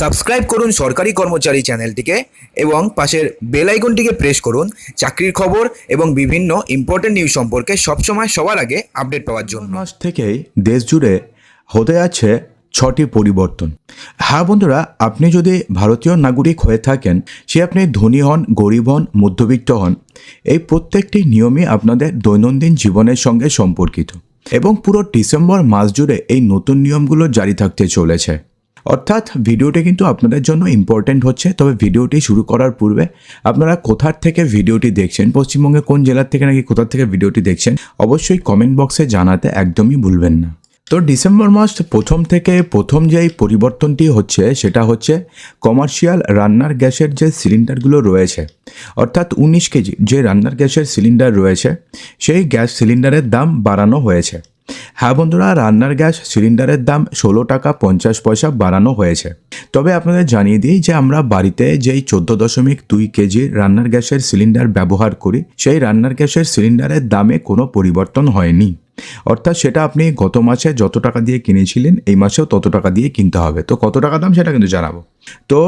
Subscribe করুন সরকারি কর্মচারী চ্যানেলটিকে এবং পাশের বেল আইকনটিকে প্রেস করুন চাকরির খবর এবং বিভিন্ন ইম্পর্টেন্ট নিউজ সম্পর্কে সবসময় সবার আগে আপডেট পাওয়ার জন্য। মাস থেকেই দেশ জুড়ে হতে আছে ছটি পরিবর্তন। হ্যাঁ বন্ধুরা, আপনি যদি ভারতীয় নাগরিক হয়ে থাকেন, সে আপনি ধনী হন, গরিব হন, মধ্যবিত্ত হন, এই প্রত্যেকটি নিয়মই আপনাদের দৈনন্দিন জীবনের সঙ্গে সম্পর্কিত। এবং পুরো ডিসেম্বর মাস জুড়ে এই নতুন নিয়মগুলো জারি থাকতে চলেছে। অর্থাৎ ভিডিওটি কিন্তু আপনাদের জন্য ইম্পর্টেন্ট হচ্ছে। তবে ভিডিওটি শুরু করার পূর্বে আপনারা কোথার থেকে ভিডিওটি দেখছেন পশ্চিমবঙ্গে কোন জেলার থেকে নাকি কোথা থেকে ভিডিওটি দেখছেন, অবশ্যই কমেন্ট বক্সে জানাতে একদমই ভুলবেন না। তো ডিসেম্বর মাস প্রথম থেকে প্রথম যেই পরিবর্তনটি হচ্ছে, সেটা হচ্ছে কমার্শিয়াল রান্নার গ্যাসের যে সিলিন্ডারগুলো রয়েছে, অর্থাৎ উনিশ কেজি যে রান্নার গ্যাসের সিলিন্ডার রয়েছে, সেই গ্যাস সিলিন্ডারের দাম বাড়ানো হয়েছে। হ্যাঁ বন্ধুরা, রান্নার গ্যাস সিলিন্ডারের দাম ষোলো টাকা পঞ্চাশ পয়সা বাড়ানো হয়েছে। তবে আপনাদের জানিয়ে দিই যে আমরা বাড়িতে যেই চোদ্দ দশমিক দুই কেজি রান্নার গ্যাসের সিলিন্ডার ব্যবহার করি, সেই রান্নার গ্যাসের সিলিন্ডারের দামে কোনো পরিবর্তন হয়নি। অর্থাৎ সেটা আপনি গত মাসে যত টাকা দিয়ে কিনেছিলেন, এই মাসেও তত টাকা দিয়ে কিনতে হবে। তো কত টাকা দাম সেটা কিন্তু জানাব। তো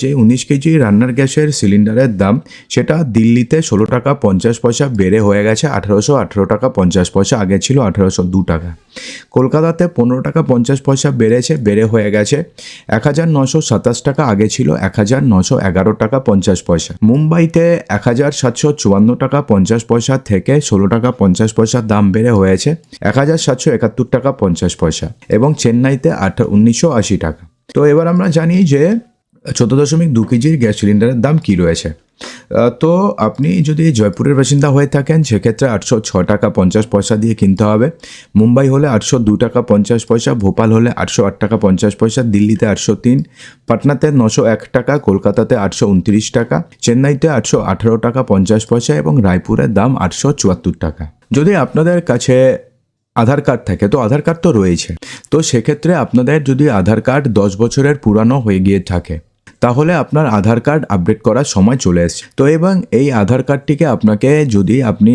যে উনিশ কেজি রান্নার গ্যাসের সিলিন্ডারের দাম, সেটা দিল্লিতে ষোলো টাকা পঞ্চাশ পয়সা বেড়ে হয়ে গেছে আঠেরোশো আঠেরো টাকা পঞ্চাশ পয়সা, আগে ছিল আঠেরোশো দু টাকা। কলকাতাতে পনেরো টাকা পঞ্চাশ পয়সা বেড়েছে, বেড়ে হয়ে গেছে এক হাজার নশো সাতাশ টাকা, আগে ছিল এক হাজার নশো এগারো টাকা পঞ্চাশ পয়সা। মুম্বাইতে এক হাজার সাতশো চুয়ান্ন টাকা পঞ্চাশ পয়সা থেকে ষোলো টাকা পঞ্চাশ পয়সার দাম বেড়ে হয়েছে। এক হাজার সাতশো একাত্তর টাকা পঞ্চাশ পয়সা এবং চেন্নাইতে আট উনিশশো আশি টাকা। তো এবার আমরা জানি যে চোদ্দ দশমিক দু কেজির গ্যাস সিলিন্ডারের দাম কী রয়েছে। তো আপনি যদি জয়পুরের বাসিন্দা হয়ে থাকেন, সেক্ষেত্রে আটশো ছ টাকা পঞ্চাশ পয়সা দিয়ে কিনতে হবে। মুম্বাই হলে আটশো দু টাকা পঞ্চাশ পয়সা, ভোপাল হলে আটশো আট টাকা পঞ্চাশ পয়সা, দিল্লিতে আটশো তিন, পাটনাতে নশো এক টাকা, কলকাতাতে আটশো উনত্রিশ টাকা, চেন্নাইতে আটশো আঠারো টাকা পঞ্চাশ পয়সা এবং রায়পুরের দাম আটশো চুয়াত্তর টাকা। যদি আপনাদের কাছে আধার কার্ড থাকে, তো আধার কার্ড তো রয়েছে তো সেক্ষেত্রে আপনাদের যদি আধার কার্ড দশ বছরের পুরানো হয়ে গিয়ে থাকে তাহলে আপনার আধার কার্ড আপডেট করার সময় চলে এসছে। তো এবং এই আধার কার্ডটিকে আপনাকে যদি আপনি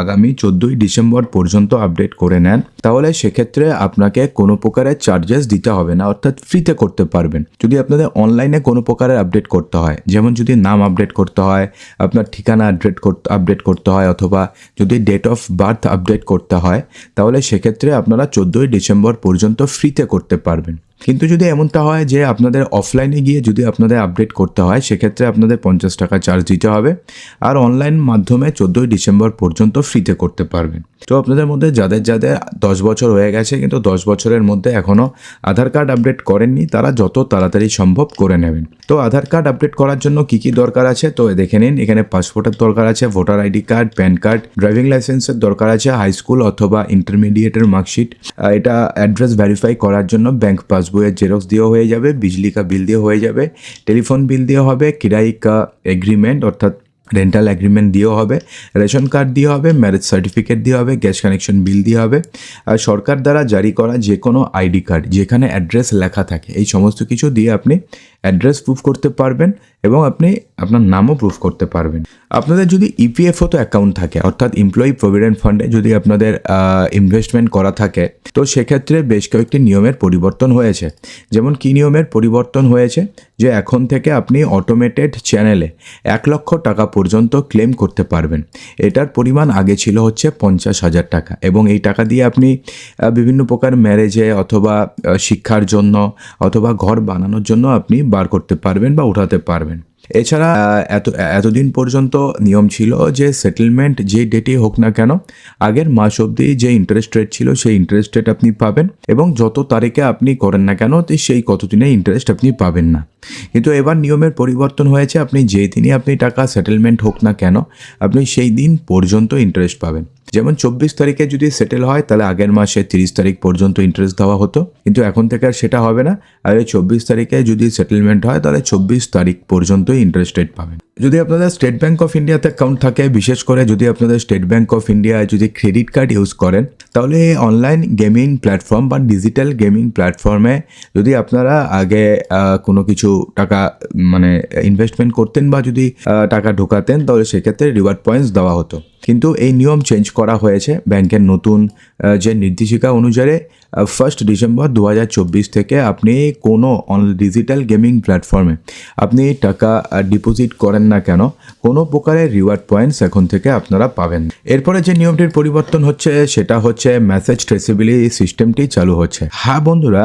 আগামী চোদ্দোই ডিসেম্বর পর্যন্ত আপডেট করে নেন, তাহলে সেক্ষেত্রে আপনাকে কোনো প্রকারের চার্জেস দিতে হবে না, অর্থাৎ ফ্রিতে করতে পারবেন। যদি আপনাদের অনলাইনে কোনো প্রকারের আপডেট করতে হয়, যেমন যদি নাম আপডেট করতে হয়, আপনার ঠিকানা আপডেট করতে আপডেট করতে হয়, অথবা যদি ডেট অফ বার্থ আপডেট করতে হয়, তাহলে সেক্ষেত্রে আপনারা চোদ্দোই ডিসেম্বর পর্যন্ত ফ্রিতে করতে পারবেন। কিন্তু যদি এমনটা হয় যে আপনাদের অফলাইনে গিয়ে যদি আপনাদের আপডেট করতে হয়, সেক্ষেত্রে আপনাদের পঞ্চাশ টাকা চার্জ দিতে হবে। আর অনলাইন মাধ্যমে চোদ্দোই ডিসেম্বর পর্যন্ত ফ্রিতে করতে পারবেন। তো আপনাদের মধ্যে যাদের যাদের দশ বছর হয়ে গেছে, কিন্তু দশ বছরের মধ্যে এখনও আধার কার্ড আপডেট করেননি, তারা যত তাড়াতাড়ি সম্ভব করে নেবেন। তো আধার কার্ড আপডেট করার জন্য কি কি দরকার আছে? তো দেখে নিন, এখানে পাসপোর্টের দরকার আছে, voter ID card, PAN card, driving লাইসেন্সের দরকার আছে, হাই স্কুল অথবা ইন্টারমিডিয়েটের মার্কশিট। এটা অ্যাড্রেস ভেরিফাই করার জন্য ব্যাংক পাসবইয়ের জেরক্স দিয়েও হয়ে যাবে বিজলি কা বিল দিয়ে হয়ে যাবে, টেলিফোন বিল দিয়ে হবে কিরাই কা এগ্রিমেন্ট অর্থাৎ রেন্টাল অ্যাগ্রিমেন্ট দিয়েও হবে রেশন কার্ড দিয়ে হবে ম্যারেজ সার্টিফিকেট দিয়ে হবে গ্যাস কানেকশন বিল দিয়ে হবে, আর সরকার দ্বারা জারি করা যে কোনো আইডি কার্ড যেখানে অ্যাড্রেস লেখা থাকে, এই সমস্ত কিছু দিয়ে আপনি অ্যাড্রেস প্রুফ করতে পারবেন এবং আপনি আপনার নামও প্রুফ করতে পারবেন। আপনাদের যদি E ইপিএফও তো অ্যাকাউন্ট থাকে, অর্থাৎ এমপ্লয়ি প্রভিডেন্ট ফান্ডে যদি আপনাদের ইনভেস্টমেন্ট করা থাকে, তো সেক্ষেত্রে বেশ কয়েকটি নিয়মের পরিবর্তন হয়েছে। যেমন কী নিয়মের পরিবর্তন হয়েছে? যে এখন থেকে আপনি অটোমেটেড চ্যানেলে এক লক্ষ টাকা পর্যন্ত ক্লেম করতে পারবেন। এটার পরিমাণ আগে ছিল হচ্ছে পঞ্চাশ হাজার টাকা এবং এই টাকা দিয়ে আপনি বিভিন্ন প্রকার ম্যারেজে অথবা শিক্ষার জন্য অথবা ঘর বানানোর জন্য আপনি বার করতে পারবেন বা উঠাতে পারবেন। এছাড়া এত, এতদিন পর্যন্ত নিয়ম ছিল যে সেটেলমেন্ট যে ডেটে হোক না কেন, আগের মাস অবধি যে ইন্টারেস্ট রেট ছিল সেই ইন্টারেস্ট রেট আপনি পাবেন এবং যত তারিখে আপনি করেন না কেন সেই কতদিনে ইন্টারেস্ট আপনি পাবেন না। কিন্তু এবার নিয়মের পরিবর্তন হয়েছে, আপনি যেই দিনই আপনি টাকা সেটেলমেন্ট হোক না কেন, আপনি সেই দিন পর্যন্ত ইন্টারেস্ট পাবেন। যেমন চব্বিশ তারিখে যদি সেটেল হয়, তাহলে আগের মাসে তিরিশ তারিখ পর্যন্ত ইন্টারেস্ট দেওয়া হতো, কিন্তু এখন থেকে আর সেটা হবে না। আর চব্বিশ তারিখে যদি সেটেলমেন্ট হয়, তাহলে চব্বিশ তারিখ পর্যন্তই ইন্টারেস্ট রেট পাবেন। যদি আপনাদের স্টেট ব্যাঙ্ক অফ ইন্ডিয়াতে অ্যাকাউন্ট থাকে, বিশেষ করে যদি আপনাদের স্টেট ব্যাঙ্ক অফ ইন্ডিয়ায় যদি ক্রেডিট কার্ড ইউজ করেন, তাহলে অনলাইন গেমিং প্ল্যাটফর্ম বা ডিজিটাল গেমিং প্ল্যাটফর্মে যদি আপনারা আগে কোনো কিছু টাকা মানে ইনভেস্টমেন্ট করতেন বা যদি টাকা ঢোকাতেন, তাহলে সেক্ষেত্রে রিওয়ার্ড পয়েন্টস দেওয়া হতো। কিন্তু এই নিয়ম চেঞ্জ করা হয়েছে ব্যাংকের নতুন যে নির্দেশিকা অনুযায়ী ফার্স্ট ডিসেম্বর দু হাজার চব্বিশ থেকে আপনি কোনো অন ডিজিটাল গেমিং প্ল্যাটফর্মে আপনি টাকা ডিপোজিট করেন না কেন, কোনো প্রকারের রিওয়ার্ড পয়েন্টস এখন থেকে আপনারা পাবেন। এরপরে যে নিয়মটির পরিবর্তন হচ্ছে, সেটা হচ্ছে মেসেজ ট্রেসিবিলিটি সিস্টেমটি চালু হচ্ছে। হ্যাঁ বন্ধুরা,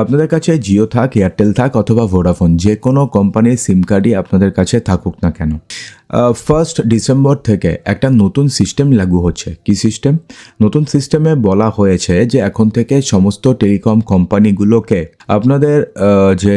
আপনাদের কাছে জিও থাক এয়ারটেল থাক অথবা ভোডাফোন যে কোনো কোম্পানির সিম কার্ডই আপনাদের কাছে থাকুক না কেন। ফার্স্ট ডিসেম্বর থেকে একটা নতুন সিস্টেম লাগু হচ্ছে। কি সিস্টেম নতুন সিস্টেমে বলা হয়েছে যে এখন থেকে সমস্ত টেলিকম কোম্পানিগুলোকে আপনাদের যে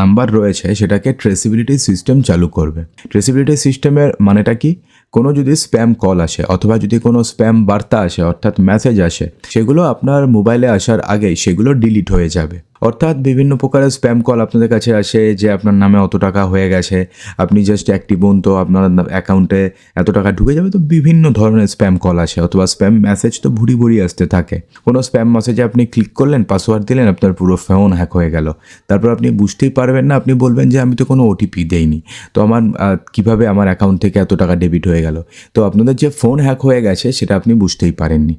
নাম্বার রয়েছে সেটাকে ট্রেসিবিলিটি সিস্টেম চালু করবে। ট্রেসিবিলিটি সিস্টেমের মানেটা কি? কোনো যদি স্প্যাম কল আসে অথবা যদি কোনো স্প্যাম বার্তা আসে অর্থাৎ মেসেজ আসে, সেগুলো আপনার মোবাইলে আসার আগেই সেগুলো ডিলিট হয়ে যাবে। অর্থাৎ বিভিন্ন প্রকারের স্প্যাম কল আপনাদের কাছে আসে যে আপনার নামে অত টাকা হয়ে গেছে, আপনি জাস্ট অ্যাক্টিভ হন তো আপনার অ্যাকাউন্টে এত টাকা ঢুকে যাবে তো বিভিন্ন ধরনের স্প্যাম কল আসে অথবা স্প্যাম মেসেজ তো ভুরি ভুরি আসতে থাকে। কোনো স্প্যাম মেসেজে আপনি ক্লিক করলেন পাসওয়ার্ড দিলেন, আপনার পুরো ফোন হ্যাক হয়ে গেল। তারপর আপনি বুঝতেই পারবেন না, আপনি বলবেন যে আমি তো কোনো ওটিপি দেইনি। তো আমার কীভাবে আমার অ্যাকাউন্ট থেকে এত টাকা ডেবিট হয়ে গেল? তো আপনাদের যে ফোন হ্যাক হয়ে গেছে সেটা আপনি বুঝতেই পারেননি।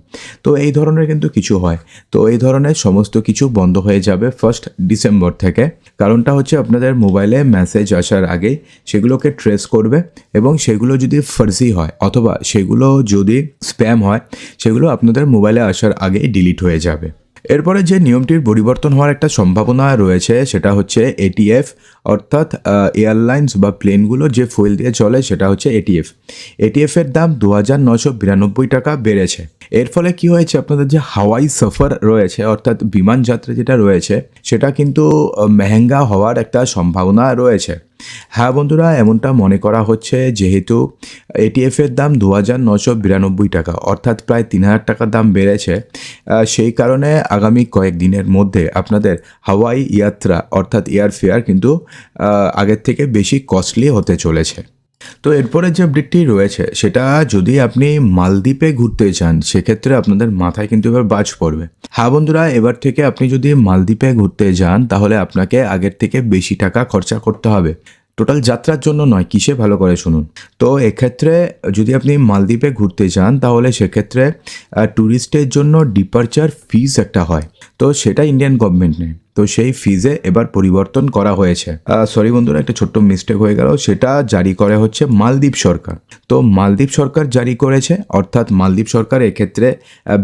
তো এই ধরনের কিন্তু কিছু হয়। তো এই ধরনের সমস্ত কিছু বন্ধ হয়ে যাবে ফার্স্ট ডিসেম্বর থেকে। কারণটা হচ্ছে আপনাদের মোবাইলে মেসেজ আসার আগে সেগুলোকে ট্রেস করবে এবং সেগুলো যদি ফার্জি হয় অথবা সেগুলো যদি স্প্যাম হয়, সেগুলো আপনাদের মোবাইলে আসার আগেই ডিলিট হয়ে যাবে। এরপরে যে নিয়মটির পরিবর্তন হওয়ার একটা সম্ভাবনা রয়েছে, সেটা হচ্ছে এটিএফ অর্থাৎ এয়ারলাইন্স বা প্লেনগুলো যে ফুয়েল দিয়ে চলে, সেটা হচ্ছে এটিএফ এটিএফের দাম দু হাজার নশো বিরানব্বই টাকা বেড়েছে। এর ফলে কি হয়েছে? আপনাদের যে হাওয়াই সফর রয়েছে, অর্থাৎ বিমান যাত্রা যেটা রয়েছে, সেটা কিন্তু মেহেঙ্গা হওয়ার একটা সম্ভাবনা রয়েছে। হ্যাঁ বন্ধুরা, এমনটা মনে করা হচ্ছে যেহেতু এটিএফের দাম দু হাজার নশো বিরানব্বই টাকা, অর্থাৎ প্রায় তিন হাজার টাকার দাম বেড়েছে। সেই কারণে আগামী কয়েকদিনের মধ্যে আপনাদের হাওয়াই ইয়াত্রা অর্থাৎ এয়ারফেয়ার কিন্তু আগের থেকে বেশি কস্টলি হতে চলেছে। তো এরপরে যে আপডেটটি রয়েছে, সেটা যদি আপনি মালদ্বীপে ঘুরতে চান, সেক্ষেত্রে আপনাদের মাথায় কিন্তু এবার বাজ পড়বে। হ্যাঁ বন্ধুরা, এবার থেকে আপনি যদি মালদ্বীপে ঘুরতে যান, তাহলে আপনাকে আগের থেকে বেশি টাকা খরচা করতে হবে। টোটাল যাত্রার জন্য নয়, কিসে ভালো করে শুনুন। তো এক্ষেত্রে যদি আপনি মালদ্বীপে ঘুরতে যান, তাহলে সেক্ষেত্রে ট্যুরিস্টের জন্য ডিপারচার ফিস একটা হয়। তো সেটা ইন্ডিয়ান গভর্নমেন্ট নেয়। তো সেই ফিজে এবার পরিবর্তন করা হয়েছে। সরি বন্ধুরা, একটা ছোট্ট মিস্টেক হয়ে গেল। সেটা জারি করে হচ্ছে মালদ্বীপ সরকার। তো মালদ্বীপ সরকার জারি করেছে, অর্থাৎ মালদ্বীপ সরকার এক্ষেত্রে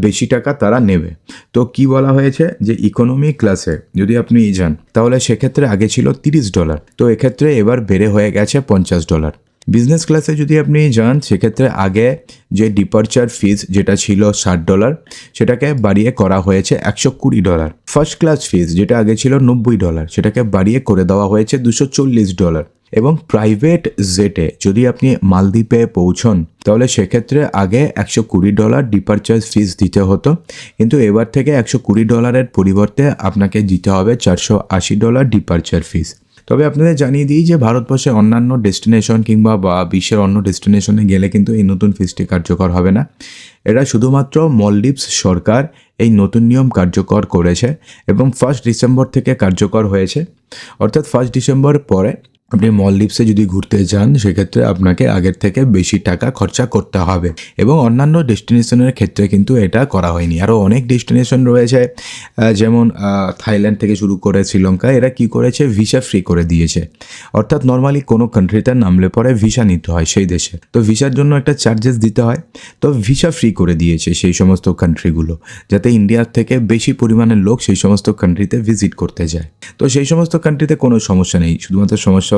বেশি টাকা তারা নেবে। তো কি বলা হয়েছে? যে ইকোনমি ক্লাসে যদি আপনি যান, তাহলে সেক্ষেত্রে আগে ছিল তিরিশ ডলার তো এক্ষেত্রে এবার বেড়ে হয়ে গেছে পঞ্চাশ ডলার বিজনেস ক্লাসে যদি আপনি যান, সেক্ষেত্রে আগে যে ডিপারচার ফিজ যেটা ছিল ষাট ডলার সেটাকে বাড়িয়ে করা হয়েছে একশো কুড়ি ডলার ফার্স্ট ক্লাস ফিজ যেটা আগে ছিল নব্বই ডলার সেটাকে বাড়িয়ে করে দেওয়া হয়েছে দুশো চল্লিশ ডলার এবং প্রাইভেট জেটে যদি আপনি মালদ্বীপে পৌঁছন, তাহলে সেক্ষেত্রে আগে একশো কুড়ি ডলার ডিপারচার ফিজ দিতে হতো। কিন্তু এবার থেকে একশো কুড়ি ডলারের পরিবর্তে আপনাকে দিতে হবে চারশো আশি ডলার ডিপারচার ফিস তবে আপনাদের জানিয়ে দিই যে ভারতবর্ষে অন্যান্য ডেস্টিনেশন কিংবা বা বিশ্বের অন্য ডেস্টিনেশনে গেলে কিন্তু এই নতুন ফিসটি কার্যকর হবে না। এটা শুধুমাত্র মলদ্বীপস সরকার এই নতুন নিয়ম কার্যকর করেছে এবং ফার্স্ট ডিসেম্বর থেকে কার্যকর হয়েছে। অর্থাৎ ফার্স্ট ডিসেম্বর পরে আপনি মলদ্বীপসে যদি ঘুরতে যান, সেক্ষেত্রে আপনাকে আগের থেকে বেশি টাকা খরচা করতে হবে এবং অন্যান্য ডেস্টিনেশনের ক্ষেত্রে কিন্তু এটা করা হয়নি। আরও অনেক ডেস্টিনেশন রয়েছে যেমন থাইল্যান্ড থেকে শুরু করে শ্রীলঙ্কা, এরা কি করেছে? ভিসা ফ্রি করে দিয়েছে। অর্থাৎ নর্মালি কোনো কান্ট্রিতে নামলে পরে ভিসা নিতে হয় সেই দেশে। তো ভিসার জন্য একটা চার্জেস দিতে হয়। তো ভিসা ফ্রি করে দিয়েছে সেই সমস্ত কান্ট্রিগুলো যাতে ইন্ডিয়ার থেকে বেশি পরিমাণের লোক সেই সমস্ত কান্ট্রিতে ভিজিট করতে যায়। তো সেই সমস্ত কান্ট্রিতে কোনো সমস্যা নেই। শুধুমাত্র সমস্যা